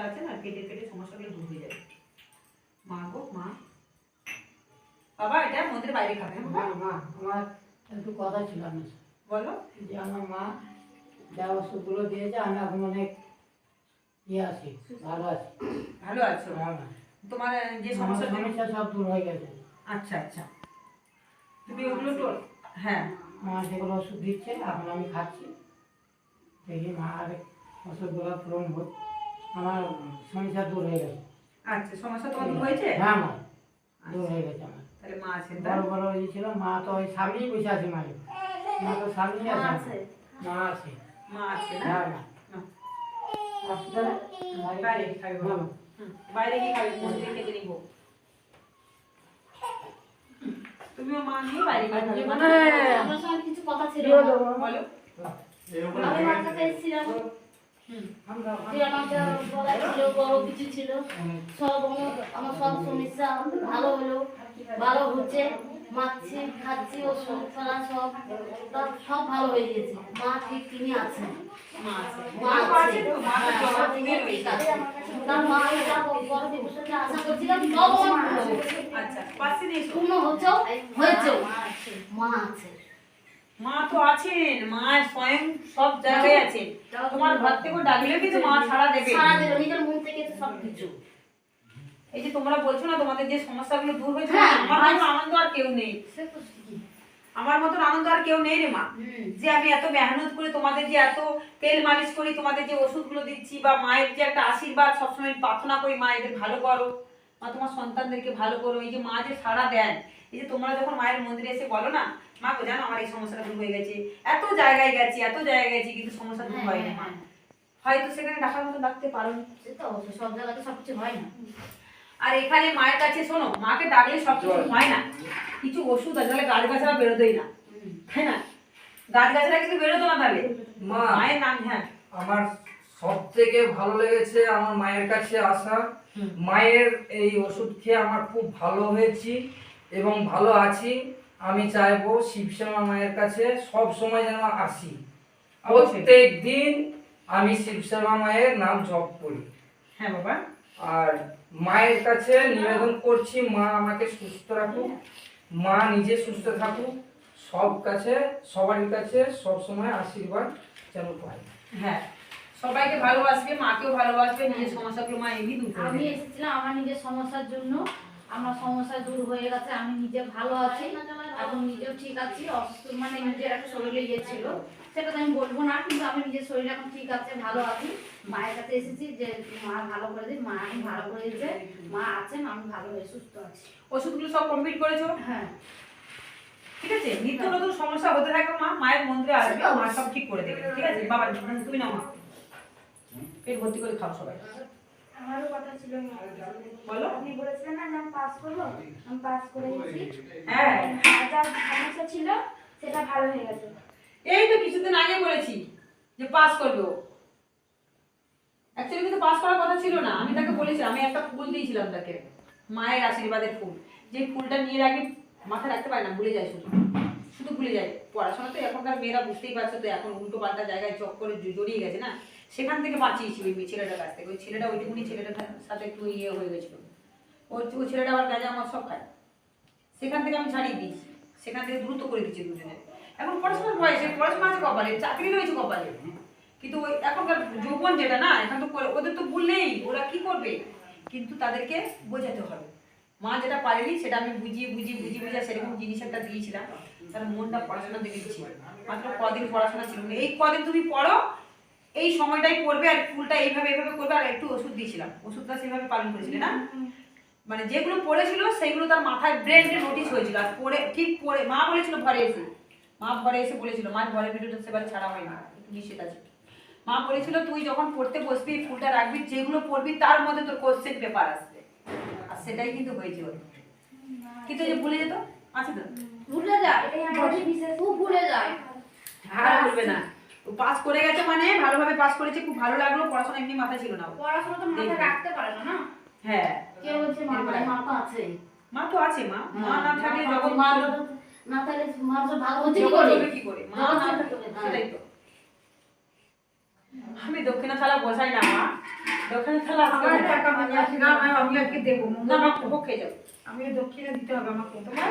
সমস্যা আছে না কেটে কেটে সমস্যাগুলো দূর হয়ে যাবে। মা গো মা। বাবা এটা মন্দিরের বাইরে খাবে হ্যাঁ মা মা আমার একটু কথা ছিল বলো। যে আমার মা যা ওষুধগুলো দিয়েছে আমি এখন অনেক ইয়ে আছি ভালো আছি। ভালো আছো? তোমার যে সমস্যা সমস্যা সব দূর হয়ে গেছে। আচ্ছা আচ্ছা। তুমি ওগুলো তো হ্যাঁ। মা যেগুলো ওষুধ দিচ্ছে এখন আমি খাচ্ছি। দেখি মা আর ওষুধগুলো পূরণ হোক আমার সমস্যা দূর হয়ে গেছে। আচ্ছা সমস্যা তোমার দূর হয়েছে? হ্যাঁ মা দূর হয়ে গেছে আমার। তাহলে মা আছেন বড় বড় ইয়ে ছিল মা তো ওই সামনেই বসে আছে মা তো সামনেই আছে। মা আছে। মা আছে না? হ্যাঁ মা। হসপিটালে? বাইরে খাবে। হ্যাঁ বাইরে গিয়ে খাবে মন্দিরে খেতে নিবো। তুমিও মা নিয়ে বাইরে খাবে। মানে আমার সঙ্গে কিছু কথা ছিল। বলো। আমি মার কাছে এসেছিলাম। বড় কিছু ছিল সব আমার সব সমস্যা ভালো হলো ভালো হচ্ছে খাচ্ছি পালা সব সব ভালো হয়ে গেছে। মা ঠিক তিনি আছেন। মা আছে। মা মা আছে। মা তো আছেন মা স্বয়ং সব জায়গায় আছেন। তোমার ঘর থেকে ডাকলেও কিন্তু মা সাড়া দেবে। সারা দিল নিজের মন থেকে সব কিছু। এই যে তোমরা বলছো না তোমাদের যে সমস্যাগুলো দূর হয়েছে হ্যাঁ, আমার মতো আনন্দ আর কেউ নেই। আমার মতন আনন্দ আর কেউ নেই রে মা। যে আমি এত মেহনত করে তোমাদের যে এত তেল মালিশ করি তোমাদের যে ওষুধগুলো দিচ্ছি বা মায়ের যে একটা আশীর্বাদ সবসময় প্রার্থনা করি মা এদের ভালো করো। মা তোমার সন্তানদেরকে ভালো করো। এই যে মা যে সাড়া দেন এই যে তোমরা যখন মায়ের মন্দিরে এসে বলো না মা গো জানো আমার এই সমস্যাটা দূর হয়ে গেছে। এত জায়গায় গেছি এত জায়গায় গেছি কিন্তু সমস্যা দূর হয়নি মা। হয়তো সেখানে ডাকার মতো ডাকতে পারো। সে তো অবশ্যই সব জায়গাতে সব কিছু হয় না। আর এখানে মায়ের কাছে শোনো মাকে ডাকলে সব কিছু হয় না। কিছু ওষুধ আছে তাহলে গাছ গাছরা বেরোতোই না। তাই না? গাছ গাছরা কিন্তু বেরোতো না তাহলে। মা মায়ের নাম হ্যাঁ। আমার সব থেকে ভালো লেগেছে আমার মায়ের কাছে আসা। মায়ের এই ওষুধ খেয়ে আমার খুব ভালো হয়েছি। এবং ভালো আছি। আমি চাইব শিবশ্যামা মায়ের কাছে সব সময় যেন আসি। প্রত্যেক দিন আমি শিবশ্যামা মায়ের নাম জপ করি। হ্যাঁ বাবা। আর মায়ের কাছে নিবেদন করছি মা আমাকে সুস্থ রাখুক মা নিজে সুস্থ থাকুক সব কাছে সবারই কাছে সব সময় আশীর্বাদ যেন পাই। হ্যাঁ সবাইকে ভালোবাসবে মাকেও ভালোবাসবে নিজের সমস্যাগুলো মা এমনি দূর আমি এসেছিলাম আমার নিজের সমস্যার জন্য। আমার সমস্যা দূর হয়ে গেছে আমি নিজে ভালো আছি এখন নিজেও ঠিক আছি অসুস্থ মানে নিজের একটা শরীরে ইয়ে ছিল। সেটা তো আমি বলব না কিন্তু আমি নিজের শরীর এখন ঠিক আছে ভালো আছি। মায়ের কাছে এসেছি যে মা ভালো করে দিন মা আমি ভালো করে দিয়েছে মা আছেন আমি ভালো হয়ে সুস্থ আছি। ওষুধগুলো সব কমপ্লিট করেছ? হ্যাঁ। ঠিক আছে? নিত্য নতুন সমস্যা হতে থাকে মা মায়ের মন্দিরে আসবে মা সব ঠিক করে দেবে ঠিক আছে? বাবা তুমি নাও মা। পেট ভর্তি করে খাও সবাই। আমারও কথা ছিল। বলো। আপনি বলেছিলেন না আমি পাস করব? আমি পাস করে হ্যাঁ। যা সমস্যা ছিল সেটা ভালো হয়ে গেছে। এই তো কিছুদিন আগে বলেছি যে পাস করবে। অ্যাকচুয়ালি কিন্তু পাস করার কথা ছিল না। আমি তাকে বলেছিলাম আমি একটা ফুল দিয়েছিলাম তাকে। মায়ের আশীর্বাদের ফুল। যে ফুলটা নিয়ে রাখি মাথায় রাখতে পারে না ভুলে যায় শুধু। শুধু ভুলে যায়। পড়াশোনা তো এখনকার মেয়েরা বুঝতেই পারছ তো এখন উল্টো পাল্টা জায়গায় চক করে জড়িয়ে গেছে না? সেখান থেকে বাঁচিয়েছি ওই ছেলেটার কাছ থেকে। ওই ছেলেটা ওইটুকুনি ছেলেটার সাথে একটু ইয়ে হয়ে গেছিল। ওর ওই ছেলেটা আবার গাঁজা আমার সব খায়। সেখান থেকে আমি ছাড়িয়ে দিয়েছি। সেখান থেকে দ্রুত করে দিচ্ছি দুজনে এখন পড়াশোনার বয়সে, পড়াশোনা আছে কপালে, চাকরি রয়েছে কপালে। কিন্তু ওই এখনকার যৌবন যেটা না, এখন তো ওদের তো ভুল নেই, ওরা কি করবে? কিন্তু তাদেরকে বোঝাতে হবে। মা যেটা পারেনি, সেটা আমি বুঝিয়ে বুঝিয়ে বুঝিয়ে বুঝিয়ে সেরকম জিনিস একটা দিয়েছিলাম। তার মনটা পড়াশোনা দিকে ছিল মাত্র কদিন পড়াশোনা ছিল। এই কদিন তুমি পড়ো এই সময়টাই করবে আর ফুলটা এইভাবে এইভাবে করবে আর একটু ওষুধ দিয়েছিলাম। ওষুধটা সেভাবে পালন করেছিলে না? মানে যেগুলো পড়েছিল সেগুলো তার মাথায় ব্রেনে নোটিশ হয়েছিল আর পড়ে ঠিক পড়ে মা বলেছিল ঘরে এসে। মা ঘরে এসে বলেছিল মা ঘরে ভিডিওটা সেবার ছাড়া হয় না একটু নিষেধ আছে। মা বলেছিল তুই যখন পড়তে বসবি ফুলটা রাখবি যেগুলো পড়বি তার মধ্যে তোর কোশ্চেন পেপার আসবে। আর সেটাই কিন্তু হয়েছে ওর। কিন্তু যে ভুলে যেত আছে তো? ভুলে যায় খুব ভুলে যায়। আর বলবে না। পাস করে গেছে মানে ভালোভাবে পাস করেছে খুব ভালো লাগল পড়াশোনা এমনি মাথায় ছিল না। পড়াশোনা তো মাথায় রাখতে পারে না না? হ্যাঁ। কেউ বলছে মা তো আছে। মা তো আছে মা। মা না থাকলে জগৎ মা না থাকলে মা তো ভালো হচ্ছে কি করে চলবে কি করে? মা না থাকলে সেটাই তো। আমি দক্ষিণা থালা বসাই না মা। দক্ষিণা থালা আমার আমি- আজকে দেবো। না মা ভোগ খেয়ে যাও আমি দক্ষিণে দিতে হবে আমাকে। তোমার?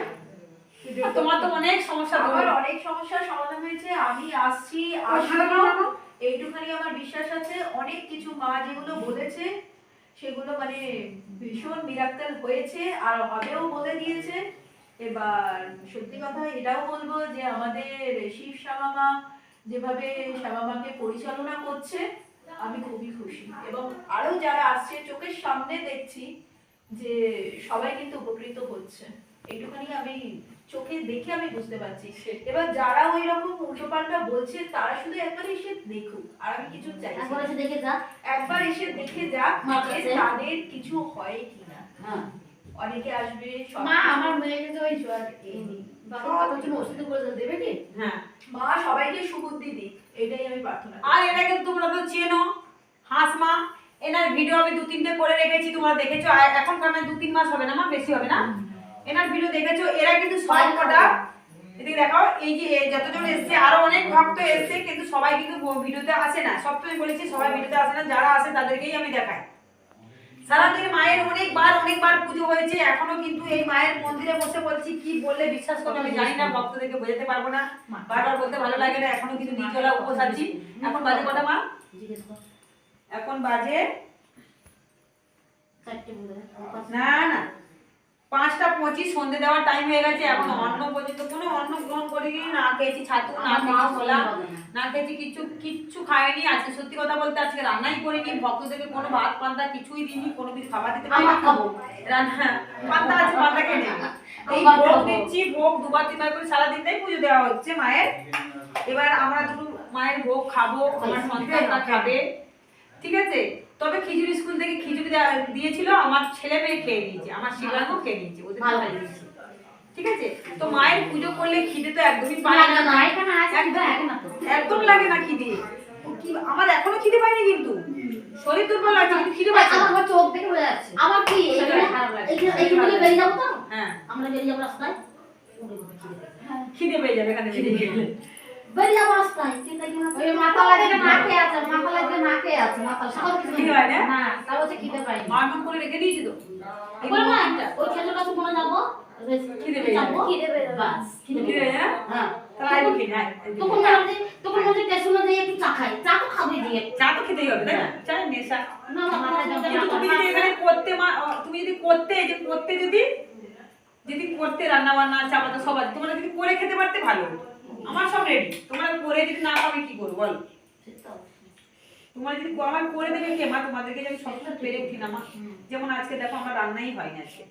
আর তোমার তো অনেক সমস্যা আমার অনেক সমস্যার সমাধান হয়েছে। আমি আসছি আর ভালো আসব ভালো। এইটুখানি আমার বিশ্বাস আছে। অনেক কিছু মা যেগুলো বলেছে সেগুলো মানে ভীষণ মিরাক্কেল হয়েছে আর হবেও বলে দিয়েছে। এবার সত্যি কথা এটাও বলব যে আমাদের শিব শ্যামামা যেভাবে শ্যামামাকে পরিচালনা করছে আমি খুবই খুশি। এবং আরও যারা আসছে চোখের সামনে দেখছি যে সবাই কিন্তু উপকৃত হচ্ছে। এইটুখানি আমি চোখে দেখে আমি বুঝতে পারছি। এবার যারা ওই রকম উল্টোপাল্টা বলছে তারা শুধু একবার এসে দেখুক আর আমি কিছু চাইছি একবার এসে দেখে যা একবার এসে দেখে যাক যে। তাদের কিছু হয় কিনা। হ্যাঁ অনেকে আসবে মা আমার মেয়েকে তো ওই জ্বর কি? হ্যাঁ। মা সবাইকে সুবুদ্ধি দিক এটাই আমি প্রার্থনা করি। আর এটাকে তোমরা তো চেনো। হাসমা এনার ভিডিও আমি দু তিনটে করে রেখেছি তোমরা দেখেছ। আর এখন কারণে দু তিন মাস হবে না মা? বেশি হবে না? এনার ভিডিও দেখেছ? এরা কিন্তু সব কটা এদিকে দেখাও এই যে যতজন এসছে আরও অনেক ভক্ত এসছে কিন্তু সবাই কিন্তু ভিডিওতে আসে না। সব তো আমি বলেছি সবাই ভিডিওতে আসে না যারা আসে তাদেরকেই আমি দেখাই। সারাদিন মায়ের অনেকবার অনেকবার পুজো হয়েছে এখনও কিন্তু এই মায়ের মন্দিরে বসে বলছি কি বললে বিশ্বাস করবে আমি জানি না ভক্তদেরকে বোঝাতে পারব না। বারবার বলতে ভালো লাগে না এখনও কিন্তু নিচলা উপোস আছি। এখন বাজে কটা মা? এখন বাজে না না। পাঁচটা পঁচিশ সন্ধে দেওয়ার টাইম হয়ে গেছে এখন অন্ন পর্যন্ত কোনো অন্ন গ্রহণ করিনি না খেয়েছি ছাতু না খেয়েছি ছোলা না। খেয়েছি কিচ্ছু কিচ্ছু খাইনি আজকে সত্যি কথা বলতে আজকে রান্নাই করিনি ভক্তদেরকে কোনো ভাত পান্তা কিছুই দিইনি কোনো কিছু খাবার দিতে রান্না পান্তা আছে পান্তা খেয়ে এই ভোগ দিচ্ছি ভোগ দুবার তিনবার করে সারাদিনটাই পুজো দেওয়া হচ্ছে মায়ের। এবার আমরা দুটো মায়ের ভোগ খাব আমার সন্তানরা খাবে। ঠিক আছে? তবে খিচুড়ি স্কুল থেকে খিচুড়ি দিয়েছিল আমার ছেলে মেয়ে খেয়ে নিয়েছে আমার শিবাঙ্গ খেয়ে নিয়েছে ওদের ভালো দিয়েছি ঠিক আছে? তো মায়ের পুজো করলে খিদে তো একদমই পায় না না। এখানে আছে কিন্তু লাগে না তো। একদম লাগে না খিদে। কি আমার এখনও খিদে পাইনি কিন্তু। শরীর দুর্বল লাগছে কিন্তু খিদে পাচ্ছে। আমার চোখ দেখে বোঝা যাচ্ছে। আমার কি এইখানে বেরিয়ে যাব তো? হ্যাঁ। আমরা বেরিয়ে যাব রাস্তায়? খিদে পেয়ে যাবে এখানে বেরিয়ে গেলে বেরিয়ে যাব রাস্তায় চিন্তা কি না ওই মাথা লাগে না খেয়ে আছে মাথা লাগে না খেয়ে আছে মাথা সকাল কিছু কি হয় না? না তাও হচ্ছে খিদে পাইনি মা করে রেখে দিয়েছি তো। বল না ওই খেজুরটা তো মনে যাব খিদে পেয়ে যাব। খিদে পেয়ে যাবে। বাস খিদে খিদে পেয়ে পেয়ে যাবে। যাবে। না? হ্যাঁ। তাহলে আয় দেখি, আয়, আয় দেখি। তখন বললাম তখন বলছে স্টেশনে দিয়ে একটু চা খাই। চা তো খাবি দিয়ে। চা তো খেতেই হবে তাই না? চাই নেশা না মাথায় তুমি যদি এখানে করতে তুমি যদি করতে যে করতে যদি যদি করতে রান্না বান্না চা পাতা সব আছে তোমরা যদি করে খেতে পারতে ভালো। আমার সব রেডি তোমরা করে যদি না খাবে কি করব বলো? তোমরা যদি আমার করে দেবে কে? মা তোমাদেরকে আমি সবসময় পেরে উঠি না মা? যেমন আজকে দেখো আমার রান্নাই হয় না আজকে।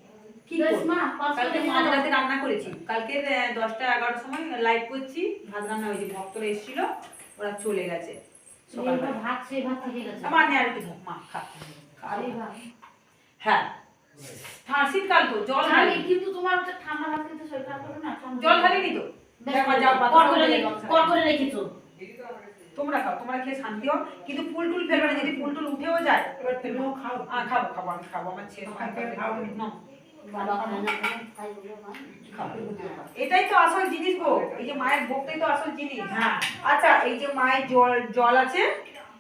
কালকে রান্না করেছি। কালকে দশটা এগারোটার সময় লাইভ করছি। ভাত রান্না হয়েছে ভক্তরা এসেছিল ওরা চলে গেছে ভাত সেই ভাত থেকে গেছে। আমার নিয়ে আর একটু মা খা। খা। সেই ভাত। হ্যাঁ। হ্যাঁ শীতকাল তো জল ঢালি কিন্তু তোমার হচ্ছে ঠান্ডা ভাত খেতে শরীর খারাপ না? জল তো? দেখো করে রেখেছো? তোমরা খাও তোমরা খেয়ে শান্তি হও। কিন্তু ফুল টুল ফেলবে না যদি ফুল টুল উঠেও যায় এবার তুমিও খাও। আহ, খাব খাব আমি খাব আমার ছেলে। এটাই তো আসল জিনিস গো এই যে মায়ের ভোগটাই তো আসল জিনিস। হ্যাঁ। আচ্ছা এই যে মায়ের জল জল আছে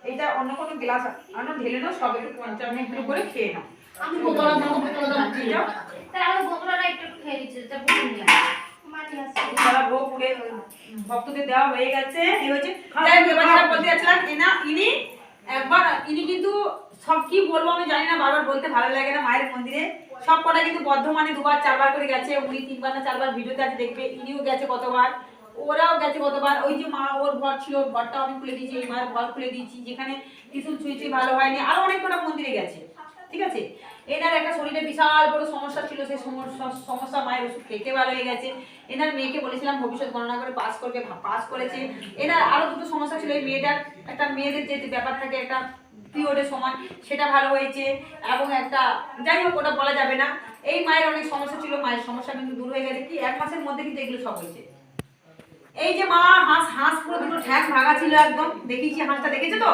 এটা অন্য কোনো গ্লাস আনো ঢেলে নাও সব একটু পঞ্চান্ন মিনিট করে খেয়ে নাও। আমি বোতলা দাও বোতলা দাও বোতলাটা একটু একটু খেয়ে দিচ্ছি এটা বুঝুন নিয়ে সারা ভোগ পুড়ে ভক্তদের দেওয়া হয়ে গেছে। এই হয়েছে যাই হোক, এবার যেটা বলতে যাচ্ছিলাম এনা ইনি একবার ইনি কিন্তু সব কি বলব আমি জানি না বারবার বলতে ভালো লাগে না মায়ের মন্দিরে। সব কটা কিন্তু বর্ধমানে দুবার চারবার করে গেছে উনি তিনবার না চারবার ভিডিওতে আছে দেখবে ইনিও গেছে কতবার ওরাও গেছে কতবার। ওই যে মা ওর ঘর ছিল ওর ঘরটাও আমি খুলে দিয়েছি এই মায়ের ঘর খুলে দিয়েছি যেখানে কিছু ছুঁই ছুঁই ভালো হয়নি আরও অনেক কটা মন্দিরে গেছে। ঠিক আছে? এনার একটা শরীরে বিশাল বড় সমস্যা ছিল, সেই সমস্যা সমস্যা মায়ের ওষুধ খেতে ভালো হয়ে গেছে। এনার মেয়েকে বলেছিলাম ভবিষ্যৎ গণনা করে পাস করবে পাস করেছে। এনার আরও দুটো সমস্যা ছিল, এই মেয়েটার একটা মেয়েদের যে ব্যাপার থাকে, একটা পিরিয়ডের সময়, সেটা ভালো হয়েছে এবং একটা, যাই হোক, ওটা বলা যাবে না। এই মায়ের অনেক সমস্যা ছিল, মায়ের সমস্যা কিন্তু দূর হয়ে গেছে। কি, এক মাসের মধ্যে কিন্তু এগুলো সব হয়েছে। এই যে মা, হাঁস হাঁস পুরো দুটো ঠ্যাং ভাঙা ছিল একদম। দেখিয়েছি, হাঁসটা দেখেছ তো?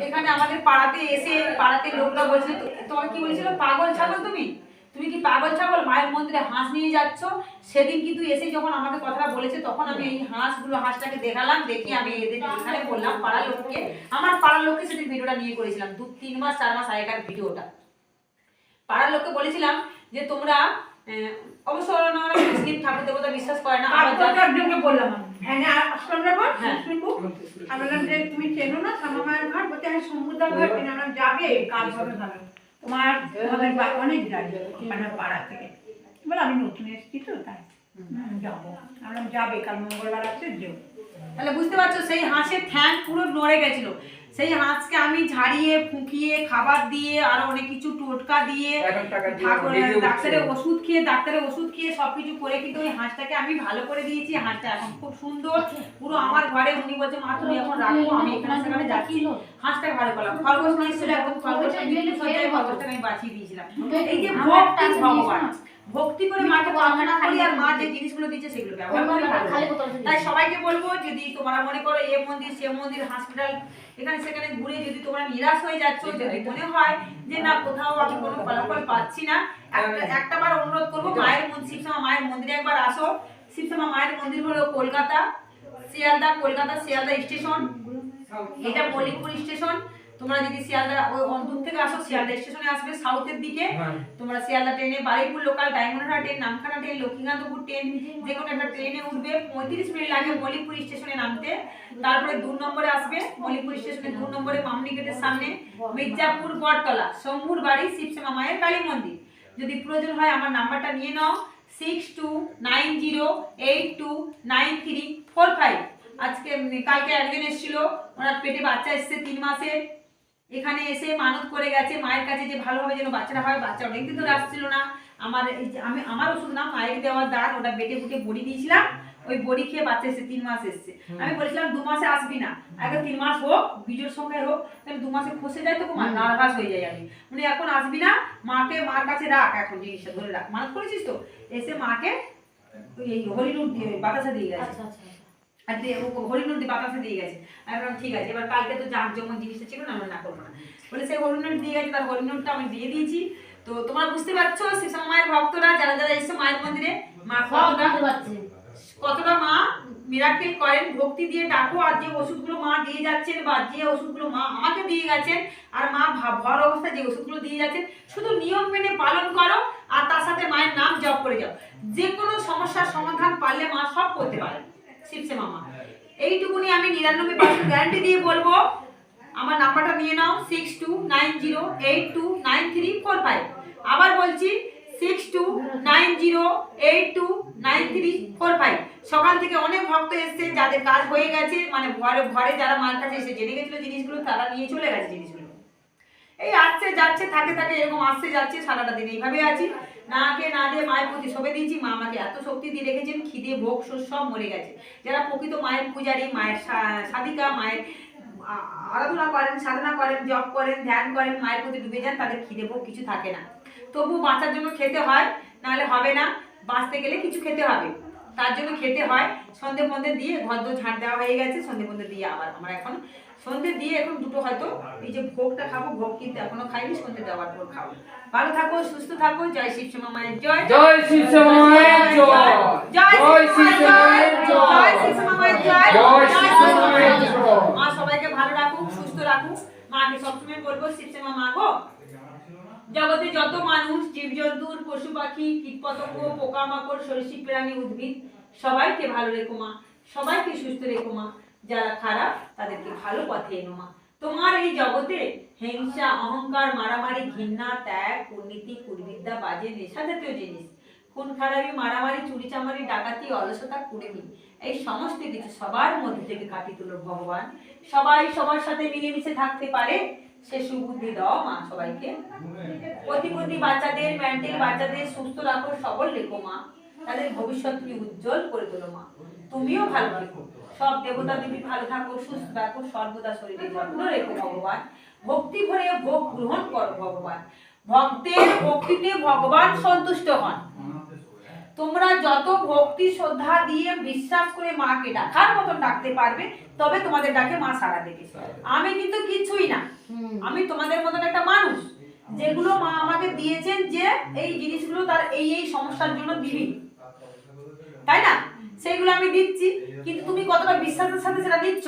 এখানে আমাদের পাড়াতে এসে পাড়াতে লোকরা বলছিল তো- তোমাকে কি বলেছিল? পাগল ছাগল তুমি? তুমি কি পাগল ছাগল? মায়ের মন্দিরে হাঁস নিয়ে যাচ্ছ? সেদিন কিন্তু এসে যখন আমাকে কথাটা বলেছে, তখন আমি এই হাঁসগুলো, হাঁসটাকে দেখালাম, দেখি আমি এদের এখানে বললাম পাড়ার লোককে। আমার পাড়ার লোককে সেদিন ভিডিওটা নিয়ে করেছিলাম, দু, তিন মাস, চার মাস আগেকার ভিডিওটা। পাড়ার লোককে বলেছিলাম যে তোমরা আহ, অবশ্য ওনারা মুসলিম ঠাকুর দেবতা বিশ্বাস করে না আবার যারা- একজনকে বললাম আমি। হ্যাঁ আসলাম না। শুনব। আমি বললাম যে তুমি চেনো না শ্যামা মায়ের বলতে সমুদ্র ঘাট চেনে আমরা যাবে কাজ হবে ভালো তোমার তোমাদের অনেক যাই মানে পাড়া থেকে। বলে আমি নতুন এসেছি তো তাই। যাব। আমরা যাবে কাল মঙ্গলবার আছে যেও। তাহলে বুঝতে পারছ সেই হাঁসের ঠ্যাং পুরো নড়ে গেছিল। সেই হাঁসকে আমি ঝাড়িয়ে ফুঁকিয়ে খাবার দিয়ে আরও অনেক কিছু টোটকা দিয়ে। ডাক্তারের ওষুধ খেয়ে ডাক্তারের ওষুধ খেয়ে সবকিছু করে কিন্তু ওই হাঁসটাকে আমি ভালো করে দিয়েছি। হাঁসটা এখন খুব সুন্দর। পুরো আমার ঘরে উনি বলছে মা তুমি এখন রাখো আমি এখানে সেখানে যাচ্ছি। হাঁসটাকে ভালো করলাম। খরগোশ নিয়ে এসেছিল একদম খরগোশটা খরগোশটাকে আমি বাঁচিয়ে দিয়েছিলাম। এই যে ভগবান। ভক্তি করে মাকে প্রার্থনা করি আর মা যে জিনিসগুলো দিচ্ছে সেগুলো ব্যবহার করে তাই সবাইকে বলব যদি তোমরা মনে করো এ মন্দির সে মন্দির হসপিটাল এখানে সেখানে ঘুরে যদি তোমরা নিরাশ হয়ে যাচ্ছ যদি মনে হয় যে না কোথাও আমি কোনো ফলাফল পাচ্ছি না একটা একটা বার অনুরোধ করব মায়ের মন্দির শিবসমা মায়ের মন্দিরে একবার আসো। শিবসমা মায়ের মন্দির হলো কলকাতা শিয়ালদা কলকাতা শিয়ালদা স্টেশন। এটা মল্লিকপুর স্টেশন। তোমরা যদি শিয়ালদা ওই দূর থেকে আসো শিয়ালদা স্টেশনে আসবে সাউথের দিকে। হ্যাঁ। তোমরা শিয়ালদা ট্রেনে Baruipur local Diamond Harbour train Namkhana train Lakshmikantapur train যে কোনো একটা ট্রেনে উঠবে। পঁয়ত্রিশ মিনিট লাগে মল্লিকপুর স্টেশনে নামতে। তারপরে দু নম্বরে আসবে মল্লিকপুর স্টেশনে দু নম্বরে মামনি গেটের সামনে মির্জাপুর বটতলা শম্ভুর বাড়ি শিবসেমা মায়ের কালী মন্দির। যদি প্রয়োজন হয় আমার নাম্বারটা নিয়ে নাও six two nine zero eight two nine three four five আজকে কালকে একজন এসেছিল ওনার পেটে বাচ্চা এসেছে তিন মাসের। এখানে এসে মানত করে গেছে মায়ের কাছে যে ভালোভাবে যেন বাচ্চাটা হয় বাচ্চা অনেকদিন ধরে আসছিল না। আমার এই যে আমি আমার ওষুধ না মায়ের দেওয়ার দান ওটা বেটে বুটে বড়ি দিয়েছিলাম ওই বড়ি খেয়ে বাচ্চা এসে তিন মাস এসছে। আমি বলেছিলাম দু মাসে আসবি না আগে তিন মাস হোক বিজোর সংখ্যায় হোক তাহলে দু মাসে খসে যায় তো নার্ভাস হয়ে যায় আমি। মানে এখন আসবি না মাকে মার কাছে রাখ এখন জিনিসটা ধরে রাখ। মানত করেছিস তো? এসে মাকে এই হরিণুর দিয়ে বাতাসা দিয়ে গেছে। আচ্ছা আচ্ছা। আর ও হরিণুর দিয়ে বাতাসা দিয়ে গেছে। আমি বললাম ঠিক আছে এবার কালকে তো জাঁক জমক জিনিসটা ছিল না আমরা না করব না। বলে সেই হরিণুর দিয়ে গেছে তার হরিণুরটা আমি দিয়ে দিয়েছি। তো তোমরা বুঝতে পারছ শ্রীশ্যামা মায়ের ভক্তরা যারা যারা এসছে মায়ের মন্দিরে মা কতটা কতটা মা মিরাকেল করেন ভক্তি দিয়ে ডাকো আর যে ওষুধগুলো মা দিয়ে যাচ্ছেন বা যে ওষুধগুলো মা আমাকে দিয়ে গেছেন আর মা ভর অবস্থায় যে ওষুধগুলো দিয়ে যাচ্ছেন শুধু নিয়ম মেনে পালন করো আর তার সাথে মায়ের নাম জপ করে যাও। যে কোনো সমস্যার সমাধান পারলে মা সব করতে পারেন। শিবসে মামা। এইটুকুনি আমি নিরানব্বই পার্সেন্ট গ্যারান্টি দিয়ে বলব। আমার নাম্বারটা নিয়ে নাও six two nine zero eight two nine three four five আবার বলছি six two nine zero eight two nine three four five সকাল থেকে অনেক ভক্ত এসছে, যাদের কাজ হয়ে গেছে মানে ঘরে ঘরে যারা মার কাছে এসে জেনে গেছিল জিনিসগুলো, তারা নিয়ে চলে গেছে জিনিসগুলো। এই আসছে, যাচ্ছে, থাকে থাকে, এরকম আসছে, যাচ্ছে, সারাটা দিন এইভাবে আছি। না কে না দিয়ে মায়ের প্রতি সবে দিয়েছি মা আমাকে, এত শক্তি দিয়ে রেখেছেন, খিদে, ভোগ সব মরে গেছে। যারা প্রকৃত মায়ের পূজারী, মায়ের সাধিকা, মায়ের আরাধনা করেন, সাধনা করেন, জপ করেন, ধ্যান করেন, মায়ের প্রতি ডুবে যান, তাদের খিদে, ভোগ কিছু থাকে না। তবু বাঁচার জন্য খেতে হয়, নাহলে হবে না, বাঁচতে গেলে কিছু খেতে হবে। তার জন্য খেতে হয়। সন্ধে ফন্ধে দিয়ে ঘর দোর ঝাঁট দেওয়া হয়ে গেছে সন্ধে ফন্ধে দিয়ে আবার আমরা এখন সন্ধে দিয়ে এখন দুটো হয়তো এই যে ভোগটা খাব ভোগ কিন্তু এখনও খাইনি সন্ধে দেওয়ার পর খাব। ভালো থাকো সুস্থ থাকো জয় শিবশ্যামা মায়ের জয়। জয় শিবশ্যামা মায়ের জয় জয়। শিবশ্যামা মায়ের জয়। জয় শিবশ্যামা মায়ের জয়। জয়। শিবশ্যামা শিবশ্যামা মায়ের জয়। মা সবাইকে ভালো রাখুক সুস্থ রাখুক। মাকে সবসময় বলব শিবশ্যামা মা গো। জগতে যত মানুষ জীবজন্তুর পশু পাখি কীটপতঙ্গ, পোকামাকড়, সরীসৃপ, প্রাণী, উদ্ভিদ, সবাইকে ভালো রেখো মা। সবাইকে সুস্থ রেখো মা। যারা খারাপ, তাদেরকে ভালো পথে এনো মা। তোমার এই জগতে হিংসা, অহংকার, মারামারি, ঘৃণা, ত্যাগ, কুর্নীতি, কুর্বিদ্যা, বাজে, নেশা জাতীয় জিনিস, খুন, খারাপি, মারামারি, চুরি, চামারি, ডাকাতি, অলসতা, কুড়েমি, এই সমস্ত কিছু সবার মধ্যে থেকে কাটি তুলো ভগবান। সবাই সবার সাথে মিলেমিশে থাকতে পারে। সে সুবুদ্ধি দাও মা সবাইকে। প্রতিবন্ধী বাচ্চাদের মেন্টাল বাচ্চাদের সুস্থ রাখো, সবল রেখো মা। তাদের ভবিষ্যৎ তুমি উজ্জ্বল করে তোলো মা। তুমিও ভালো থেকো। সব দেবতা দেবী ভালো থাকো, সুস্থ থাকো, সর্বদা শরীরে যত্ন রেখো ভগবান। ভক্তি ভরে ভোগ গ্রহণ করো ভগবান। ভক্তের ভক্তিতে ভগবান সন্তুষ্ট হন। তোমরা যত ভক্তি শ্রদ্ধা দিয়ে বিশ্বাস করে মাকে ডাকার মতন ডাকতে পারবে তবে তোমাদের ডাকে মা সাড়া দেবে। আমি কিন্তু কিছুই না। আমি তোমাদের মতন একটা মানুষ যেগুলো মা আমাকে দিয়েছেন যে এই জিনিসগুলো তার এই এই সমস্যার জন্য দিবি। তাই না? সেইগুলো আমি দিচ্ছি কিন্তু তুমি কতটা বিশ্বাসের সাথে সেটা দিচ্ছ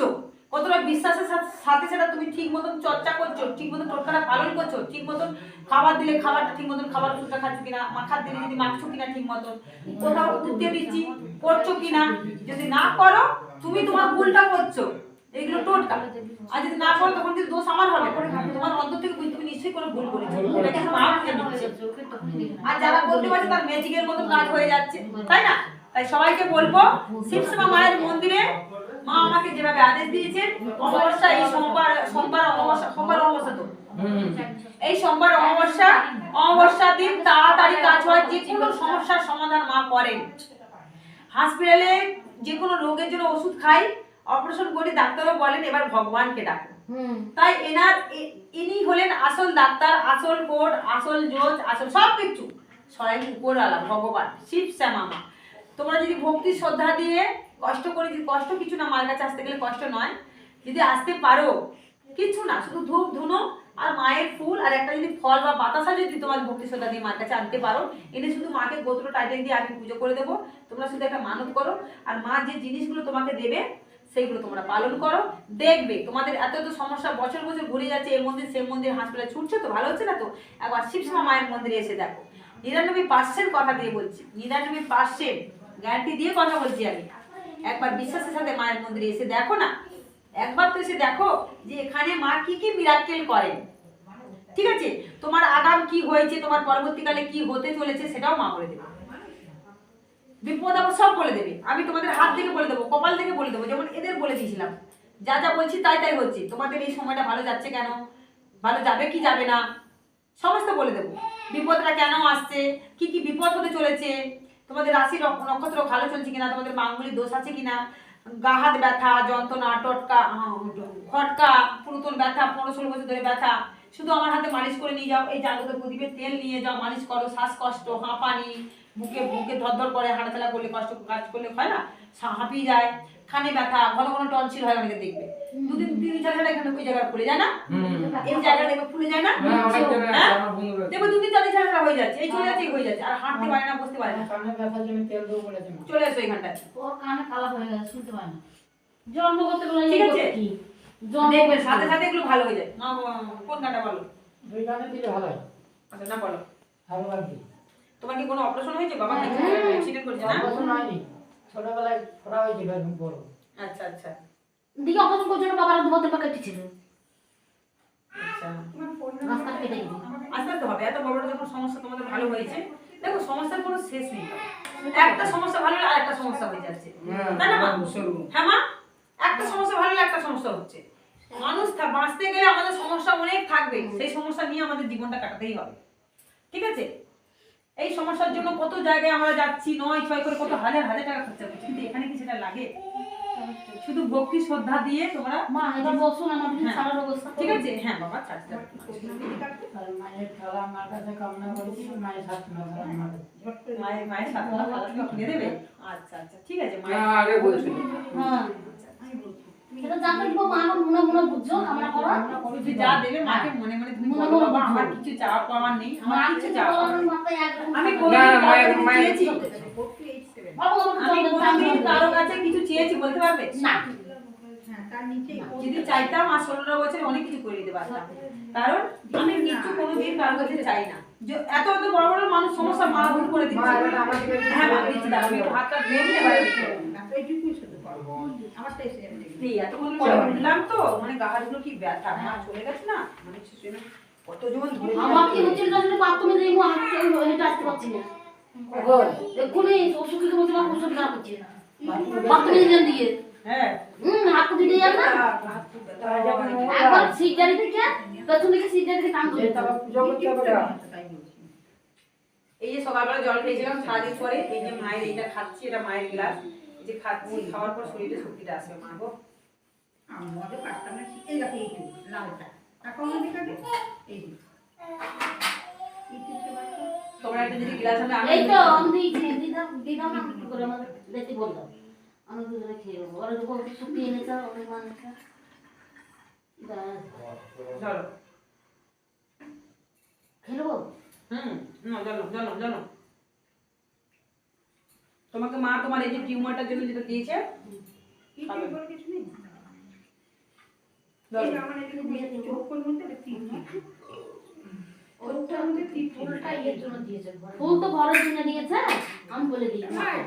কতটা বিশ্বাসের সাথে- সেটা তুমি ঠিক মতন চর্চা করছ, ঠিক মতন টোটকাটা পালন করছ, ঠিক মতন খাবার দিলে খাবারটা ঠিক মতন খাবার ওষুধটা খাচ্ছ কিনা, মাখার দিলে যদি মাখছো কিনা ঠিক মতন, কোথাও দিয়ে দিচ্ছি, করছ কিনা, যদি না করো, তুমি তোমার ভুলটা করছ এইগুলো টোটকা। আর যদি না করো, তখন কিন্তু দোষ আমার হবে তোমার অন্তর থেকে তুমি নিশ্চয়ই কোনো ভুল করেছ। আর যারা বলতে পারছে তার ম্যাজিকের মতো কাজ হয়ে যাচ্ছে, তাই না? তাই সবাইকে বলব শিবসমা মায়ের মন্দিরে মা আমাকে যেভাবে আদেশ দিয়েছেন অমাবস্যা এই সোমবার সোমবার অমাবস্যা সোমবার অমাবস্যা তো। হুম। এই সোমবার অমাবস্যা অমাবস্যার দিন তাড়াতাড়ি কাজ হয় যে কোনো সমস্যার সমাধান মা করেন। হসপিটালে যে কোনো রোগের জন্য ওষুধ খাই অপারেশন করি ডাক্তারও বলেন এবার ভগবানকে ডাকো তাই এনার ইনি হলেন আসল ডাক্তার আসল কোড আসল জোজ আসল সব কিছু স্বয়ং উপরওয়ালা ভগবান শিব শ্যামামা তোমরা যদি ভক্তি শ্রদ্ধা দিয়ে কষ্ট করে কষ্ট কিছু না মায়ের কাছে আসতে গেলে কষ্ট নয়। যদি আসতে পারো, কিছু না, শুধু ধূপ, ধুনো আর মায়ের ফুল আর একটা যদি ফল বা বাতাসা যদি তোমার ভক্তি শ্রদ্ধা দিয়ে মার কাছে আনতে পারো, এনে শুধু মাকে গোত্র টাইটেল দিয়ে আমি পুজো করে দেবো। তোমরা শুধু একটা মানত করো আর মা যে জিনিসগুলো তোমাকে দেবে, সেইগুলো তোমরা পালন করো। দেখবে তোমাদের এত এত সমস্যা বছর বছর ঘুরে যাচ্ছে, এই মন্দির সেই মন্দির, হাসপাতালে ছুটছে তো, ভালো হচ্ছে না তো? একবার শিবসমা মায়ের মন্দিরে এসে দেখো। নিরানব্বই পার্সেন্ট কথা দিয়ে বলছি। নিরানব্বই পার্সেন্ট গ্যারান্টি দিয়ে কথা বলছি আমি। একবার বিশ্বাসের সাথে মায়ের মন্দিরে এসে দেখো না? একবার তো এসে দেখো যে এখানে মা কি কি মিরাক্কেল করেন। ঠিক আছে? তোমার আগাম কি হয়েছে, তোমার পরবর্তীকালে কি হতে চলেছে সেটাও মা বলে দেবে। বিপদ আপদ সব বলে দেবে। আমি তোমাদের হাত থেকে বলে দেবো, কপাল থেকে বলে দেবো, যেমন এদের বলে দিয়েছিলাম। যা যা বলছি তাই তাই হচ্ছে। তোমাদের এই সময়টা ভালো যাচ্ছে কেন? ভালো যাবে কি যাবে না? সমস্ত বলে দেবো। বিপদটা কেন আসছে? কি কি বিপদ হতে চলেছে? তোমাদের রাশি নক্ষ- নক্ষত্র ভালো চলছে কিনা? তোমাদের মাঙ্গলিক দোষ আছে কিনা? গা, হাত ব্যথা, যন্ত্রণা, টটকা খটকা, পুরাতন ব্যথা, পনেরো ষোলো বছর ধরে ব্যথা। শুধু আমার হাতে মালিশ করে নিয়ে যাও। এই জাগ্রত প্রদীপের তেল নিয়ে যাও, মালিশ করো, শ্বাসকষ্ট, হাঁপানি বুকে বুকে ধরধর করে হাঁটাচলা করলে কষ্ট কাজ করলে হয় না? হাঁপিয়ে যায় খানে ব্যথা ঘন ঘন টনসিল হয় অনেকে দেখবে। দুদিন তিন চার ঘণ্টা এখানে ওই জায়গায় ফুলে যায় না? এই জায়গা দেখবে ফুলে যায় না? হ্যাঁ হ্যাঁ? দেখবে দুদিন চার দিন ঝাড়া হয়ে যাচ্ছে এই চলে যাচ্ছে হয়ে যাচ্ছে আর হাঁটতে পারে না বসতে পারে না। কানে ব্যথার জন্য তেল দেবো বলেছে মা। চলে আসো এইখানটায় ওর কানে কালা হয়ে গেছে শুনতে পায় না। জন্ম করতে গেলে ঠিক আছে? কি? জন্ম দেখবে সাথে সাথে এগুলো ভালো হয়ে যায়। কোন কাটা বলো? দুই কানে দিলে ভালো হয়। আচ্ছা না বলো। ভালো লাগবে তোমার কি কোনো অপারেশন হয়েছে? বাবা কি হ্যাঁ। অ্যাক্সিডেন্ট করেছে না? অপারেশন হয়নি। ছোটবেলায় ফোড়া হয়েছিল একদম বড়। আচ্ছা আচ্ছা। দিকে অপারেশন বাবার দুবাতের প্যাকেটটি ছিল আচ্ছা। রাস্তা কেটে গেছে আস্তে আস্তে হবে। এত বড় বড় যখন সমস্যা তোমাদের ভালো হয়েছে দেখো সমস্যার কোনো শেষ নেই। একটা সমস্যা ভালো হলে আরেকটা সমস্যা হয়ে যাচ্ছে। হ্যাঁ তাই না মা? হ্যাঁ মা? একটা সমস্যা ভালো একটা সমস্যা হচ্ছে। মানুষ বাঁচতে গেলে আমাদের সমস্যা অনেক থাকবে। সেই সমস্যা নিয়ে আমাদের জীবনটা কাটাতেই হবে। ঠিক আছে? এই সমস্যার জন্য কত জায়গায় আমরা যাচ্ছি নয় ছয় করে কত হাজার হাজার টাকা খরচা করছি। কিন্তু এখানে কি সেটা লাগে? শুধু ভক্তি শ্রদ্ধা দিয়ে তোমরা মা এবার বসুন আমার হ্যাঁ। সারার অবস্থা ঠিক আছে? হ্যাঁ বাবা ছাড়তে মায়ের খেলা আমার কাছে কামনা করেছি মায়ের সাথ না মায়ের মায়ের সাথে দেবে আচ্ছা আচ্ছা ঠিক আছে মায়ের আগে বলছিল হ্যাঁ। যদি চাইতাম আর ষোলো বছরে অনেক কিছু করে দিতে পারতাম। কারণ আমি কিছু কোনোদিন কারও কাছে চাই না। যে এত এত বড় বড় মানুষ সমস্যা মা ভুল করে দিচ্ছে। হ্যাঁ মা দিচ্ছি দাঁড়াও, আমি হাতটা ধুয়ে নিয়ে এবারে দিচ্ছি। এইটুকুই আমারটা এসে যাবে। এই এতক্ষণ পরে উঠলাম তো মানে গা হাতগুলো কি ব্যথা? মা চলে গেছে না? মানে শুনে কতজন ধরে আমার কি হচ্ছিল জানি? বাথরুমে যাই মু হাত হেঁটে আসতে পারছি না। এক্ষুনি ওষুধ বলছে আমার ওষুধ খারাপ হচ্ছে বাথরুমে যান দিয়ে। হ্যাঁ। হুম হাত দিতে যান না? একবার সিটারি থেকে পেছন থেকে সিটারি থেকে টান ধরে। তারপর পুজো করতে হবে না। তাই বলছি এই যে সকালবেলা জল খেয়েছিলাম সারাদিন পরে এই যে মায়ের এইটা খাচ্ছি এটা মায়ের গ্লাস। যে খাচ্ছি খাওয়ার পর শরীরে শক্তিটা আসবে মা গো। আমাদের পাঁচটা মানে এই দেখো এইটুকু লালটা। এইটুকু তোমরা একটা যদি গ্লাস আমি এই তো আমি দিয়েছি দিদাম দিদাম না করে আমাদের দেখতে বললাম আমি দুজনে খেয়ে নেব। ওরা দেখো শুকিয়ে এনেছে অনেক মানুষ ধরো খেলব হুম হুম না জানো জানো জানো। তোমাকে মা তোমার এই যে টিউমারটার জন্য যেটা দিয়েছে কিছু নেই? ফুল তো বড়ের জন্য দিয়েছে। আমি বলে দিই। হ্যাঁ।